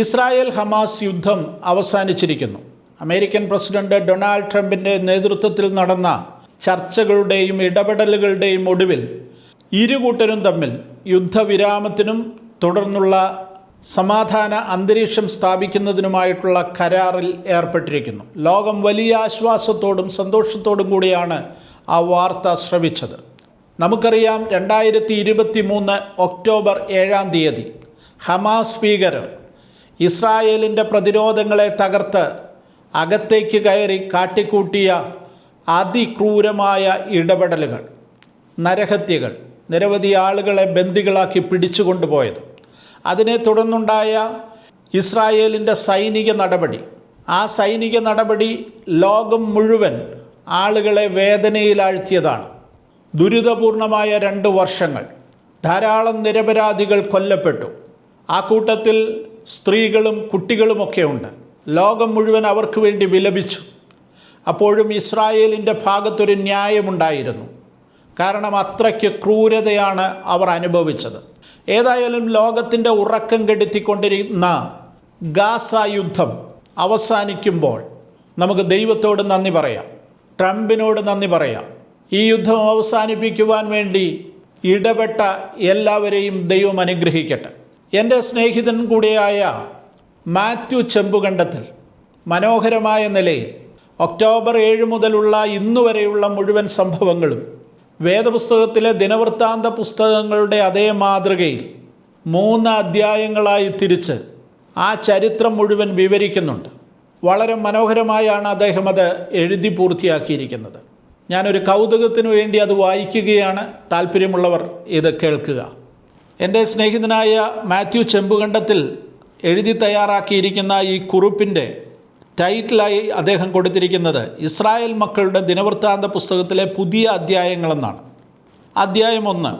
Israel Hamas യുദ്ധം അവസാനിച്ചിരിക്കുന്നു. American president Donald ട്രംപിന്റെ നേതൃത്വത്തിൽ നടന്ന ചർച്ചകളുടെയും ഇടപെടലുകളുടെയും ഒടുവിൽ ഇരുകൂട്ടരും തമ്മിൽ യുദ്ധവിരാമത്തിനും തുടർന്നുള്ള സമാധാന അന്തരീക്ഷം സ്ഥാപിക്കുന്നതിനുമായിട്ടുള്ള കരാറിൽ ഏർപ്പെട്ടിരിക്കുന്നു. ലോകം വലിയ ആശ്വാസത്തോടും സന്തോഷത്തോടും കൂടിയാണ് ആ വാർത്ത ശ്രവിച്ചത് നമുക്കറിയാം രണ്ടായിരത്തി ഇരുപത്തി മൂന്ന് ഒക്ടോബർ ഏഴാം തീയതി ഹമാസ് ഭീകരർ ഇസ്രായേലിന്റെ പ്രതിരോധങ്ങളെ തകർത്ത് അകത്തേക്ക് കയറി കാട്ടിക്കൂട്ടിയ അതിക്രൂരമായ ഇടപെടലുകൾ നരഹത്യകൾ നിരവധി ആളുകളെ ബന്ദികളാക്കി പിടിച്ചുകൊണ്ടുപോയത്. അതിനെ തുടർന്നുണ്ടായ ഇസ്രായേലിന്റെ സൈനിക നടപടി. ആ സൈനിക നടപടി ലോകം മുഴുവൻ ആളുകളെ വേദനയിലാഴ്ത്തിയതാണ്. ദുരിതപൂർണമായ രണ്ട് വർഷങ്ങൾ ധാരാളം നിരപരാധികൾ കൊല്ലപ്പെട്ടു. ആ കൂട്ടത്തിൽ സ്ത്രീകളും കുട്ടികളുമൊക്കെ ഉണ്ട്. ലോകം മുഴുവൻ അവർക്ക് വേണ്ടി വിലപിച്ചു. അപ്പോഴും ഇസ്രായേലിന്റെ ഭാഗത്തൊരു ന്യായമുണ്ടായിരുന്നു. കാരണം അത്രയ്ക്ക് ക്രൂരതയാണ് അവർ അനുഭവിച്ചത്. ഏതായാലും ലോകത്തിന്റെ ഉറക്കം കെടുത്തിക്കൊണ്ടിരുന്ന ഗാസ യുദ്ധം അവസാനിക്കുമ്പോൾ നമുക്ക് ദൈവത്തോട് നന്ദി പറയാം. ട്രംപിനോട് നന്ദി പറയാം. ഈ യുദ്ധം അവസാനിപ്പിക്കുവാൻ വേണ്ടി ഇടപെട്ട എല്ലാവരെയും ദൈവം അനുഗ്രഹിക്കട്ടെ. എന്റെ സ്നേഹിതൻ കൂടിയായ മാത്യു ചെമ്പുകണ്ടത്തിൽ മനോഹരമായ നിലയിൽ ഒക്ടോബർ ഏഴ് മുതലുള്ള ഇന്നു വരെയുള്ള മുഴുവൻ സംഭവങ്ങളും വേദപുസ്തകത്തിലെ ദിനവൃത്താന്ത പുസ്തകങ്ങളുടെ അതേ മാതൃകയിൽ മൂന്ന് അധ്യായങ്ങളായി തിരിച്ച് ആ ചരിത്രം മുഴുവൻ വിവരിക്കുന്നുണ്ട്. വളരെ മനോഹരമായാണ് അദ്ദേഹം അത് എഴുതി പൂർത്തിയാക്കിയിരിക്കുന്നത്. ഞാനൊരു കൗതുകത്തിനു വേണ്ടി അത് വായിക്കുകയാണ്. താല്പര്യമുള്ളവർ ഇത് കേൾക്കുക. എന്റെ സ്നേഹിതനായ മാത്യു ചെമ്പുകണ്ടത്തിൽ എഴുതി തയ്യാറാക്കിയിരിക്കുന്ന ഈ കുറിപ്പിന്റെ ടൈറ്റിലായി അദ്ദേഹം കൊടുത്തിരിക്കുന്നത് ഇസ്രായേൽ മക്കളുടെ ദിനവൃത്താന്ത പുസ്തകത്തിലെ പുതിയ അധ്യായങ്ങളെന്നാണ്. അധ്യായം ഒന്ന്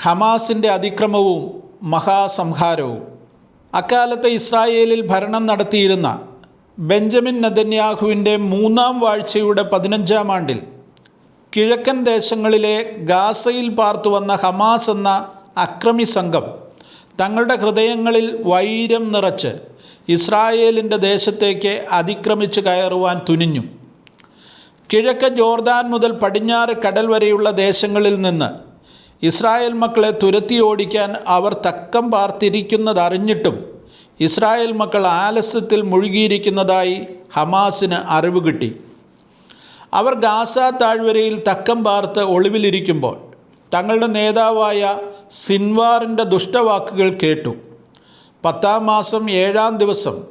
ഹമാസിന്റെ അതിക്രമവും മഹാസംഹാരവും. അക്കാലത്തെ ഇസ്രായേലിൽ ഭരണം നടത്തിയിരുന്ന ബെഞ്ചമിൻ നദന്യാഹുവിന്റെ മൂന്നാം വാഴ്ചയുടെ പതിനഞ്ചാം ആണ്ടിൽ കിഴക്കൻ ദേശങ്ങളിലെ ഗാസയിൽ പാർത്തു വന്ന ഹമാസ് എന്ന അക്രമി സംഘം തങ്ങളുടെ ഹൃദയങ്ങളിൽ വൈരം നിറച്ച് ഇസ്രായേലിന്റെ ദേശത്തേക്ക് അതിക്രമിച്ച് കയറുവാൻ തുനിഞ്ഞു. കിഴക്ക് ജോർദാൻ മുതൽ പടിഞ്ഞാറ് കടൽ വരെയുള്ള ദേശങ്ങളിൽ നിന്ന് ഇസ്രായേൽ മക്കളെ തുരത്തി ഓടിക്കാൻ അവർ തക്കം പാർത്തിരിക്കുന്നതറിഞ്ഞിട്ടും ഇസ്രായേൽ മക്കൾ ആലസ്യത്തിൽ മുഴുകിയിരിക്കുന്നതായി ഹമാസിന് അറിവ് കിട്ടി. അവർ ഗാസ താഴ്വരയിൽ തക്കം പാർത്ത് ഒളിവിലിരിക്കുമ്പോൾ തങ്ങളുടെ നേതാവായ സിൻവാറിന്റെ ദുഷ്ടവാക്കുകൾ കേട്ടു. പത്താം മാസം ഏഴാം ദിവസം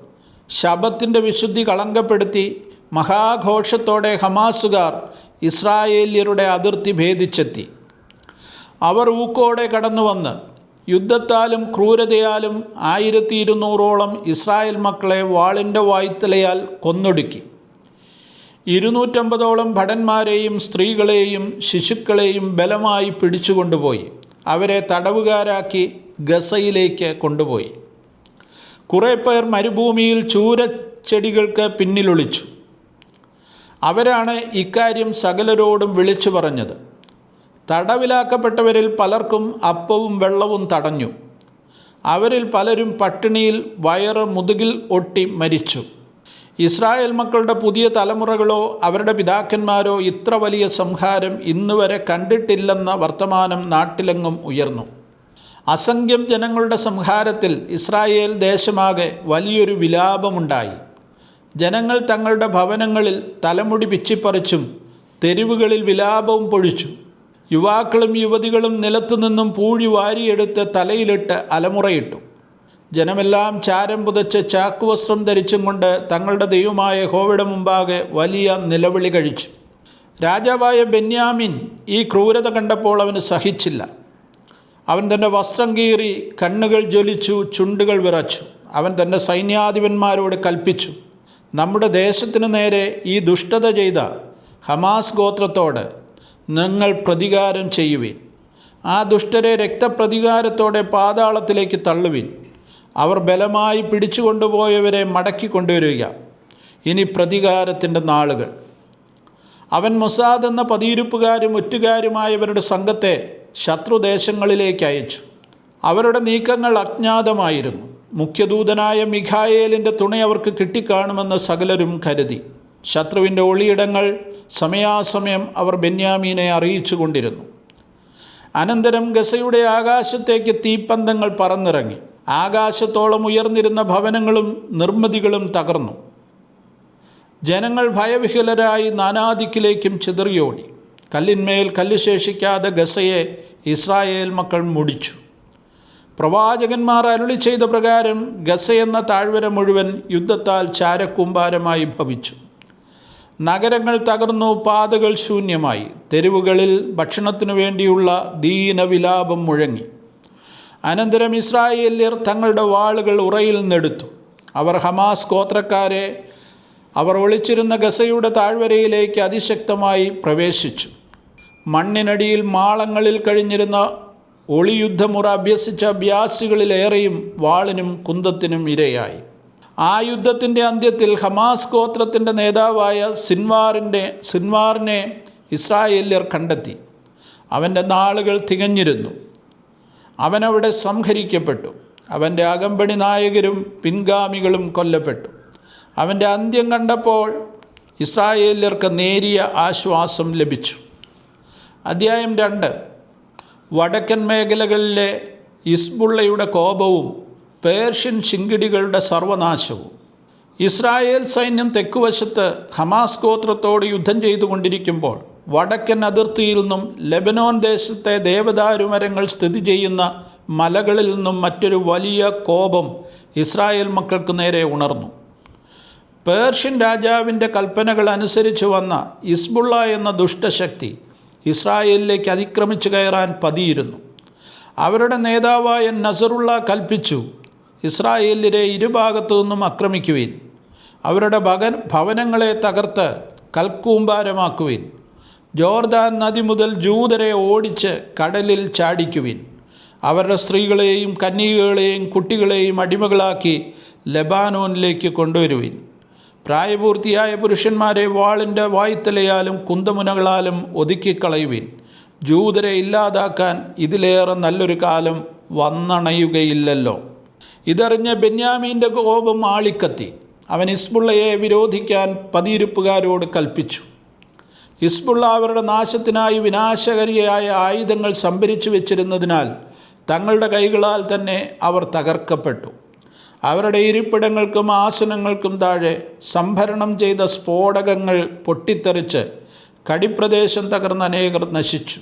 ശബത്തിന്റെ വിശുദ്ധി കളങ്കപ്പെടുത്തി മഹാഘോഷത്തോടെ ഹമാസുകാർ ഇസ്രായേല്യരുടെ അതിർത്തി ഭേദിച്ചെത്തി. അവർ ഊക്കോടെ കടന്നു വന്ന് യുദ്ധത്താലും ക്രൂരതയാലും ആയിരത്തി ഇരുന്നൂറോളം ഇസ്രായേൽ മക്കളെ വാളിന്റെ വായ്ത്തലയാൽ കൊന്നൊടുക്കി. ഇരുന്നൂറ്റമ്പതോളം ഭടന്മാരെയും സ്ത്രീകളെയും ശിശുക്കളെയും ബലമായി പിടിച്ചുകൊണ്ടുപോയി. അവരെ തടവുകാരാക്കി ഗസയിലേക്ക് കൊണ്ടുപോയി. കുറേ പേർ മരുഭൂമിയിൽ ചൂരച്ചെടികൾക്ക് പിന്നിലൊളിച്ചു. അവരാണ് ഇക്കാര്യം സകലരോടും വിളിച്ചു പറഞ്ഞത്. തടവിലാക്കപ്പെട്ടവരിൽ പലർക്കും അപ്പവും വെള്ളവും തടഞ്ഞു. അവരിൽ പലരും പട്ടിണിയിൽ വയറ് മുതുകിൽ ഒട്ടി മരിച്ചു. ഇസ്രായേൽ മക്കളുടെ പുതിയ തലമുറകളോ അവരുടെ പിതാക്കന്മാരോ ഇത്ര വലിയ സംഹാരം ഇന്നുവരെ കണ്ടിട്ടില്ലെന്ന വർത്തമാനം നാട്ടിലെങ്ങും ഉയർന്നു. അസംഖ്യം ജനങ്ങളുടെ സംഹാരത്തിൽ ഇസ്രായേൽ ദേശമാകെ വലിയൊരു വിലാപമുണ്ടായി. ജനങ്ങൾ തങ്ങളുടെ ഭവനങ്ങളിൽ തലമുടി പിച്ചിപ്പറിച്ചും തെരുവുകളിൽ വിലാപവും പൊഴിച്ചു. യുവാക്കളും യുവതികളും നിലത്തുനിന്നും പൂഴി വാരിയെടുത്ത് തലയിലിട്ട് അലമുറയിട്ടു. ജനമെല്ലാം ചാരം പുതച്ച് ചാക്കുവസ്ത്രം ധരിച്ചും കൊണ്ട് തങ്ങളുടെ ദൈവമായ ഹോവയുടെ മുമ്പാകെ വലിയ നിലവിളി കഴിച്ചു. രാജാവായ ബെന്യാമിൻ ഈ ക്രൂരത കണ്ടപ്പോൾ അവന് സഹിച്ചില്ല. അവൻ തന്റെ വസ്ത്രം കീറി കണ്ണുകൾ ജ്വലിച്ചു ചുണ്ടുകൾ വിറച്ചു. അവൻ തന്റെ സൈന്യാധിപന്മാരോട് കൽപ്പിച്ചു നമ്മുടെ ദേശത്തിനു നേരെ ഈ ദുഷ്ടത ചെയ്ത ഹമാസ് ഗോത്രത്തോട് നിങ്ങൾ പ്രതികാരം ചെയ്യുവിൻ. ആ ദുഷ്ടരെ രക്തപ്രതികാരത്തോടെ പാതാളത്തിലേക്ക് തള്ളുവിൻ. അവർ ബലമായി പിടിച്ചു കൊണ്ടുപോയവരെ മടക്കി കൊണ്ടുവരിക. ഇനി പ്രതികാരത്തിന്റെ നാളുകൾ. അവൻ മൊസാദ് എന്ന പതിയിരുപ്പുകാരും ഒറ്റുകാരുമായവരുടെ സംഘത്തെ ശത്രുദേശങ്ങളിലേക്ക് അയച്ചു. അവരുടെ നീക്കങ്ങൾ അജ്ഞാതമായിരുന്നു. മുഖ്യദൂതനായ മിഖായേലിന്റെ തുണ അവർക്ക് കിട്ടിക്കാണുമെന്ന് സകലരും കരുതി. ശത്രുവിന്റെ ഒളിയിടങ്ങൾ സമയാസമയം അവർ ബെന്യാമീനെ അറിയിച്ചു കൊണ്ടിരുന്നു. അനന്തരം ഗസയുടെ ആകാശത്തേക്ക് തീപ്പന്തങ്ങൾ പറന്നിറങ്ങി. ആകാശത്തോളം ഉയർന്നിരുന്ന ഭവനങ്ങളും നിർമ്മിതികളും തകർന്നു. ജനങ്ങൾ ഭയവിഹുലരായി നാനാദിക്കിലേക്കും ചിതറിയോടി. കല്ലിന്മേൽ കല്ല് ശേഷിക്കാതെ ഗസയെ ഇസ്രായേൽ മക്കൾ മുടിച്ചു. പ്രവാചകന്മാർ അരുളി ചെയ്ത പ്രകാരം ഗസ എന്ന താഴ്വര മുഴുവൻ യുദ്ധത്താൽ ചാരക്കൂമ്പാരമായി ഭവിച്ചു. നഗരങ്ങൾ തകർന്നു പാതകൾ ശൂന്യമായി. തെരുവുകളിൽ ഭക്ഷണത്തിനു വേണ്ടിയുള്ള ദീനവിലാപം മുഴങ്ങി. അനന്തരം ഇസ്രായേല്യർ തങ്ങളുടെ വാളുകൾ ഉറയിൽ നിന്നെടുത്തു. അവർ ഹമാസ് ഗോത്രക്കാരെ അവർ ഒളിച്ചിരുന്ന ഗസയുടെ താഴ്വരയിലേക്ക് അതിശക്തമായി പ്രവേശിച്ചു. മണ്ണിനടിയിൽ മാളങ്ങളിൽ കഴിഞ്ഞിരുന്ന ഒളിയുദ്ധമുറ അഭ്യസിച്ച അഭ്യാസികളിലേറെയും വാളിനും കുന്തത്തിനും ഇരയായി. ആ യുദ്ധത്തിന്റെ അന്ത്യത്തിൽ ഹമാസ് ഗോത്രത്തിന്റെ നേതാവായ സിൻവാറിന്റെ സിൻവാറിനെ ഇസ്രായേല്യർ കണ്ടെത്തി. അവന്റെ നാളുകൾ തികഞ്ഞിരുന്നു. അവനവിടെ സംഹരിക്കപ്പെട്ടു. അവന്റെ അകമ്പടി നായകരും പിൻഗാമികളും കൊല്ലപ്പെട്ടു. അവന്റെ അന്ത്യം കണ്ടപ്പോൾ ഇസ്രായേലർക്ക് നേരിയ ആശ്വാസം ലഭിച്ചു. അധ്യായം രണ്ട്. വടക്കൻ മേഖലകളിലെ ഇസ്ബുള്ളയുടെ കോപവും പേർഷ്യൻ ശിങ്കിടികളുടെ സർവനാശവും. ഇസ്രായേൽ സൈന്യം തെക്കുവശത്ത് ഹമാസ് ഗോത്രത്തോട് യുദ്ധം ചെയ്തുകൊണ്ടിരിക്കുമ്പോൾ വടക്കൻ അതിർത്തിയിൽ നിന്നും ലെബനോൻ ദേശത്തെ ദേവദാരുമരങ്ങൾ സ്ഥിതി ചെയ്യുന്ന മലകളിൽ നിന്നും മറ്റൊരു വലിയ കോപം ഇസ്രായേൽ മക്കൾക്ക് നേരെ ഉണർന്നു. പേർഷ്യൻ രാജാവിന്റെ കൽപ്പനകൾ അനുസരിച്ച് വന്ന ഇസ്ബുള്ള എന്ന ദുഷ്ടശക്തി ഇസ്രായേലിലേക്ക് അതിക്രമിച്ചു കയറാൻ പതിയിരുന്നു. അവരുടെ നേതാവായ നസറുള്ള കൽപ്പിച്ചു ഇസ്രായേലിലെ ഇരുഭാഗത്തു നിന്നും ആക്രമിക്കുവിൻ. അവരുടെ ഭവനങ്ങളെ തകർത്ത് കൽക്കൂമ്പാരമാക്കുവിൻ. ജോർദാൻ നദി മുതൽ ജൂതരെ ഓടിച്ച് കടലിൽ ചാടിക്കുവിൻ. അവരുടെ സ്ത്രീകളെയും കന്യകകളെയും കുട്ടികളെയും അടിമകളാക്കി ലബാനോനിലേക്ക് കൊണ്ടുവരുവിൻ. പ്രായപൂർത്തിയായ പുരുഷന്മാരെ വാളിന്റെ വായ്ത്തലയാലും കുന്തമുനകളാലും ഒതുക്കിക്കളയുവിൻ. ജൂതരെ ഇല്ലാതാക്കാൻ ഇതിലേറെ നല്ലൊരു കാലം വന്നണയുകയില്ലല്ലോ. ഇതറിഞ്ഞ ബെന്യാമീന്റെ കോപം ആളിക്കത്തി. അവൻ ഇസ്ബുള്ളയെ വിരോധിക്കാൻ പതിയിരുപ്പുകാരോട് കൽപ്പിച്ചു. ഇസ്ബുള്ള അവരുടെ നാശത്തിനായി വിനാശകരിയായ ആയുധങ്ങൾ സംഭരിച്ചു വെച്ചിരുന്നതിനാൽ തങ്ങളുടെ കൈകളാൽ തന്നെ അവർ തകർക്കപ്പെട്ടു. അവരുടെ ഇരിപ്പിടങ്ങൾക്കും ആസനങ്ങൾക്കും താഴെ സംഭരണം ചെയ്ത സ്ഫോടകങ്ങൾ പൊട്ടിത്തെറിച്ച് കടിപ്രദേശം തകർന്ന അനേകർ നശിച്ചു.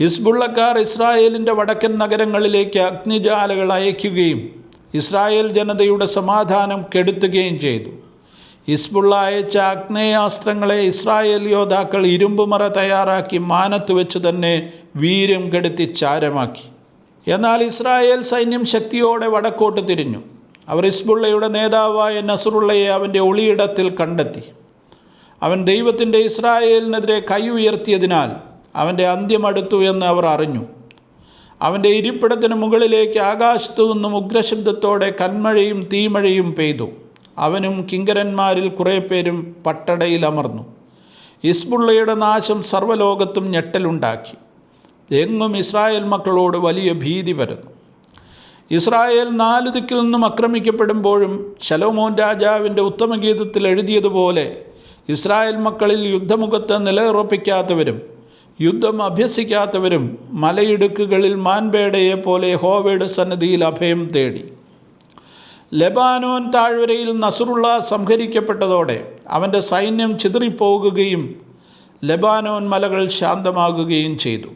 ഇസ്ബുള്ളക്കാർ ഇസ്രായേലിന്റെ വടക്കൻ നഗരങ്ങളിലേക്ക് അഗ്നിജാലകൾ അയക്കുകയും ഇസ്രായേൽ ജനതയുടെ സമാധാനം കെടുത്തുകയും ചെയ്തു. ഇസ്ബുള്ള അയച്ച അഗ്നേയാസ്ത്രങ്ങളെ ഇസ്രായേൽ യോദ്ധാക്കൾ ഇരുമ്പുമറ തയ്യാറാക്കി മാനത്ത് വെച്ച് തന്നെ വീര്യം കെടുത്തി ചാരമാക്കി. എന്നാൽ ഇസ്രായേൽ സൈന്യം ശക്തിയോടെ വടക്കോട്ട് തിരിഞ്ഞു. അവർ ഇസ്ബുള്ളയുടെ നേതാവായ നസറുള്ളയെ അവന്റെ ഒളിയിടത്തിൽ കണ്ടെത്തി. അവൻ ദൈവത്തിന്റെ ഇസ്രായേലിനെതിരെ കൈ ഉയർത്തിയതിനാൽ അവന്റെ അന്ത്യമടുത്തു എന്ന് അവർ അറിഞ്ഞു. അവന്റെ ഇരിപ്പിടത്തിന് മുകളിലേക്ക് ആകാശത്തു നിന്നും ഉഗ്രശബ്ദത്തോടെ കന്മഴയും തീമഴയും പെയ്തു. അവനും കിങ്കരന്മാരിൽ കുറേ പേരും പട്ടടയിൽ അമർന്നു ഇസ്ബുള്ളയുടെ നാശം സർവലോകത്തും ഞെട്ടലുണ്ടാക്കി. എങ്ങും ഇസ്രായേൽ മക്കളോട് വലിയ ഭീതി വരുന്നു ഇസ്രായേൽ നാലു ദിക്കിൽ നിന്നും ആക്രമിക്കപ്പെടുമ്പോഴും ശലോമോൻ രാജാവിന്റെ ഉത്തമഗീതത്തിൽ എഴുതിയതുപോലെ ഇസ്രായേൽ മക്കളിൽ യുദ്ധമുഖത്ത് നിലയുറപ്പിക്കാത്തവരും യുദ്ധം അഭ്യസിക്കാത്തവരും മലയിടുക്കുകളിൽ മാൻപേടയെ പോലെ ഹോവയുടെ സന്നിധിയിൽ അഭയം തേടി. ലെബാനോൻ താഴ്വരയിൽ നസറുള്ള സംഹരിക്കപ്പെട്ടതോടെ അവന്റെ സൈന്യം ചിതറിപ്പോകുകയും ലെബാനോൻ മലകൾ ശാന്തമാകുകയും ചെയ്തു.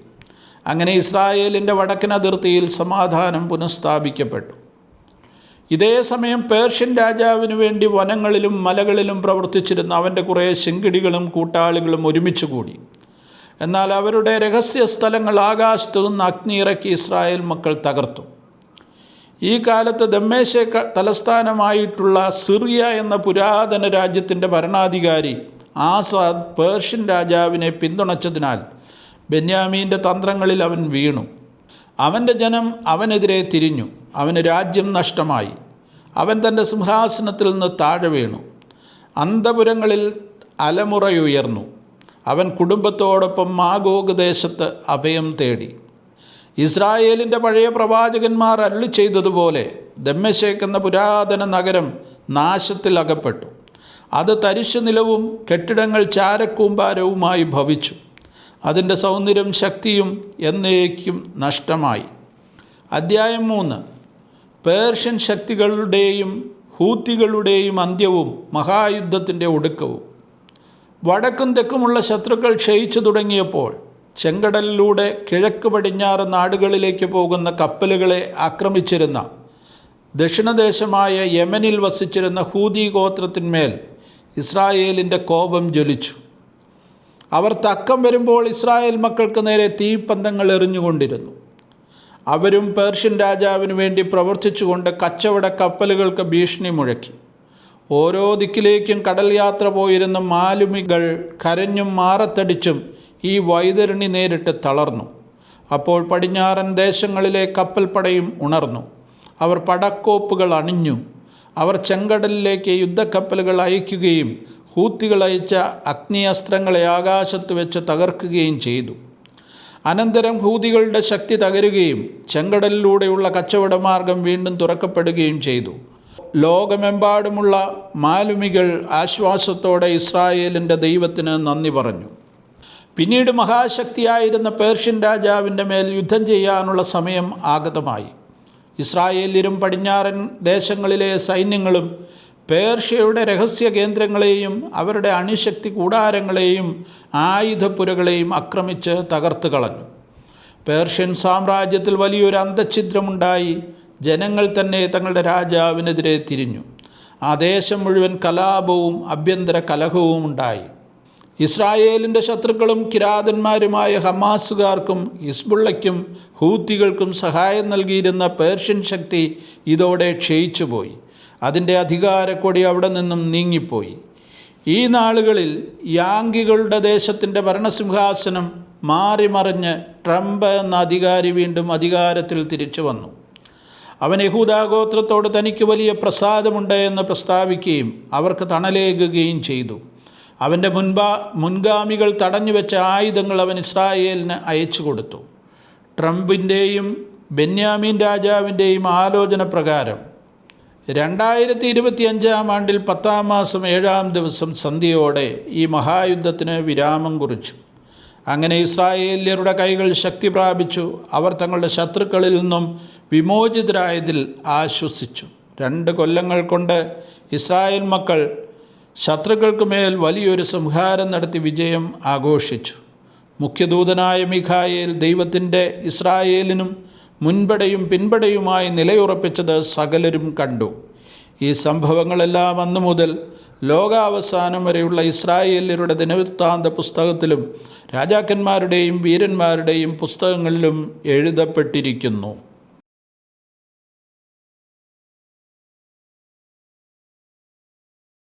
അങ്ങനെ ഇസ്രായേലിന്റെ വടക്കൻ അതിർത്തിയിൽ സമാധാനം പുനഃസ്ഥാപിക്കപ്പെട്ടു. ഇതേ സമയം പേർഷ്യൻ രാജാവിനു വേണ്ടി വനങ്ങളിലും മലകളിലും പ്രവർത്തിച്ചിരുന്ന അവന്റെ കുറേ ശിങ്കിടികളും കൂട്ടാളികളും ഒരുമിച്ച് കൂടി. എന്നാൽ അവരുടെ രഹസ്യ സ്ഥലങ്ങൾ ആകാശത്തു നിന്ന് അഗ്നി ഇറക്കി ഇസ്രായേൽ മക്കൾ തകർത്തു. ഈ കാലത്ത് ദമ്മേശ തലസ്ഥാനമായിട്ടുള്ള സിറിയ എന്ന പുരാതന രാജ്യത്തിന്റെ ഭരണാധികാരി ആസാദ് പേർഷ്യൻ രാജാവിനെ പിന്തുണച്ചതിനാൽ ബെന്യാമീന്റെ തന്ത്രങ്ങളിൽ അവൻ വീണു. അവന്റെ ജനം അവനെതിരെ തിരിഞ്ഞു. അവന് രാജ്യം നഷ്ടമായി. അവൻ തന്റെ സിംഹാസനത്തിൽ നിന്ന് താഴെ വീണു. അന്തപുരങ്ങളിൽ അലമുറയുയർന്നു. അവൻ കുടുംബത്തോടൊപ്പം മാഗോഗ് ദേശത്ത് അഭയം തേടി. ഇസ്രായേലിന്റെ പഴയ പ്രവാചകന്മാർ അരുളി ചെയ്തതുപോലെ ദമ്മശേഖ് എന്ന പുരാതന നഗരം നാശത്തിൽ അകപ്പെട്ടു. അത് തരിശു നിലവും കെട്ടിടങ്ങൾ ചാരക്കൂമ്പാരവുമായി ഭവിച്ചു. അതിന്റെ സൗന്ദര്യം ശക്തിയും എന്നേക്കും നഷ്ടമായി. അദ്ധ്യായം മൂന്ന്. പേർഷ്യൻ ശക്തികളുടെയും ഹൂത്തികളുടെയും അന്ത്യവും മഹായുദ്ധത്തിന്റെ ഒടുക്കവും. വടക്കും തെക്കുമുള്ള ശത്രുക്കൾ ക്ഷയിച്ചു തുടങ്ങിയപ്പോൾ ചെങ്കടലിലൂടെ കിഴക്ക് പടിഞ്ഞാറ് നാടുകളിലേക്ക് പോകുന്ന കപ്പലുകളെ ആക്രമിച്ചിരുന്ന ദക്ഷിണദേശമായ യമനിൽ വസിച്ചിരുന്ന ഹൂതി ഗോത്രത്തിന്മേൽ ഇസ്രായേലിന്റെ കോപം ജ്വലിച്ചു. അവർ തക്കം വരുമ്പോൾ ഇസ്രായേൽ മക്കൾക്ക് നേരെ തീപ്പന്തങ്ങൾ എറിഞ്ഞുകൊണ്ടിരുന്നു. അവരും പേർഷ്യൻ രാജാവിന് വേണ്ടി പ്രവർത്തിച്ചുകൊണ്ട് കച്ചവട കപ്പലുകൾക്ക് ഭീഷണി മുഴക്കി. ഓരോ ദിക്കിലേക്കും കടൽ യാത്ര പോയിരുന്ന മാലുമികൾ കരഞ്ഞും മാറത്തടിച്ചും ഈ വൈതരണി നേരിട്ട് തളർന്നു. അപ്പോൾ പടിഞ്ഞാറൻ ദേശങ്ങളിലെ കപ്പൽപ്പടയും ഉണർന്നു. അവർ പടക്കോപ്പുകൾ അണിഞ്ഞു. അവർ ചെങ്കടലിലേക്ക് യുദ്ധക്കപ്പലുകൾ അയക്കുകയും ഹൂത്തികൾ അയച്ച അഗ്നിയസ്ത്രങ്ങളെ ആകാശത്ത് വെച്ച് തകർക്കുകയും ചെയ്തു. അനന്തരം ഹൂതികളുടെ ശക്തി തകരുകയും ചെങ്കടലിലൂടെയുള്ള കച്ചവടമാർഗം വീണ്ടും തുറക്കപ്പെടുകയും ചെയ്തു. ലോകമെമ്പാടുമുള്ള മാലുമികൾ ആശ്വാസത്തോടെ ഇസ്രായേലിന്റെ ദൈവത്തിന് നന്ദി പറഞ്ഞു. പിന്നീട് മഹാശക്തിയായിരുന്ന പേർഷ്യൻ രാജാവിന്റെ മേൽ യുദ്ധം ചെയ്യാനുള്ള സമയം ആഗതമായി. ഇസ്രായേലിലും പടിഞ്ഞാറൻ ദേശങ്ങളിലെ സൈന്യങ്ങളും പേർഷ്യയുടെ രഹസ്യ കേന്ദ്രങ്ങളെയും അവരുടെ അണിശക്തി കൂടാരങ്ങളെയും ആയുധപ്പുരകളെയും ആക്രമിച്ച് തകർത്ത് കളഞ്ഞു. പേർഷ്യൻ സാമ്രാജ്യത്തിൽ വലിയൊരു അന്തഛിദ്രമുണ്ടായി. ജനങ്ങൾ തന്നെ തങ്ങളുടെ രാജാവിനെതിരെ തിരിഞ്ഞു. ആ ദേശം മുഴുവൻ കലാപവും ആഭ്യന്തര കലഹവും ഉണ്ടായി. ഇസ്രായേലിന്റെ ശത്രുക്കളും കിരാതന്മാരുമായ ഹമാസുകാർക്കും ഹിസ്ബുള്ളയ്ക്കും ഹൂത്തികൾക്കും സഹായം നൽകിയിരുന്ന പേർഷ്യൻ ശക്തി ഇതോടെ ക്ഷയിച്ചുപോയി. അതിന്റെ അധികാരക്കൊടി അവിടെ നിന്നും നീങ്ങിപ്പോയി. ഈ നാളുകളിൽ യാങ്കികളുടെ ദേശത്തിന്റെ ഭരണസിംഹാസനം മാറിമറിഞ്ഞ് ട്രംപ് എന്ന അധികാരി വീണ്ടും അധികാരത്തിൽ തിരിച്ചു വന്നു. അവൻ യഹൂദാഗോത്രത്തോട് തനിക്ക് വലിയ പ്രസാദമുണ്ട് എന്ന് പ്രസ്താവിക്കുകയും അവർക്ക് തണലേകുകയും ചെയ്തു. അവന്റെ മുൻപാ മുൻഗാമികൾ തടഞ്ഞു വെച്ച ആയുധങ്ങൾ അവൻ ഇസ്രായേലിന് അയച്ചു കൊടുത്തു. ട്രംപിന്റെയും ബെന്യാമീൻ രാജാവിന്റെയും ആലോചന പ്രകാരം രണ്ടായിരത്തി ഇരുപത്തി അഞ്ചാം ആണ്ടിൽ പത്താം മാസം ഏഴാം ദിവസം സന്ധ്യയോടെ ഈ മഹായുദ്ധത്തിന് വിരാമം കുറിച്ചു. അങ്ങനെ ഇസ്രായേല്യരുടെ കൈകൾ ശക്തി പ്രാപിച്ചു. അവർ തങ്ങളുടെ ശത്രുക്കളിൽ നിന്നും വിമോചിതരായതിൽ ആശ്വസിച്ചു. രണ്ട് കൊല്ലങ്ങൾ കൊണ്ട് ഇസ്രായേൽ മക്കൾ ശത്രുക്കൾക്ക് മേൽ വലിയൊരു സംഹാരം നടത്തി വിജയം ആഘോഷിച്ചു. മുഖ്യദൂതനായ മിഖായേൽ ദൈവത്തിന്റെ ഇസ്രായേലിനും മുൻപടയും പിൻപടയുമായി നിലയുറപ്പിച്ചത് സകലരും കണ്ടു. ഈ സംഭവങ്ങളെല്ലാം അന്നു മുതൽ ലോകാവസാനം വരെയുള്ള ഇസ്രായേലിയരുടെ ദിനവൃത്താന്ത പുസ്തകത്തിലും രാജാക്കന്മാരുടെയും വീരന്മാരുടെയും പുസ്തകങ്ങളിലും എഴുതപ്പെട്ടിരിക്കുന്നു.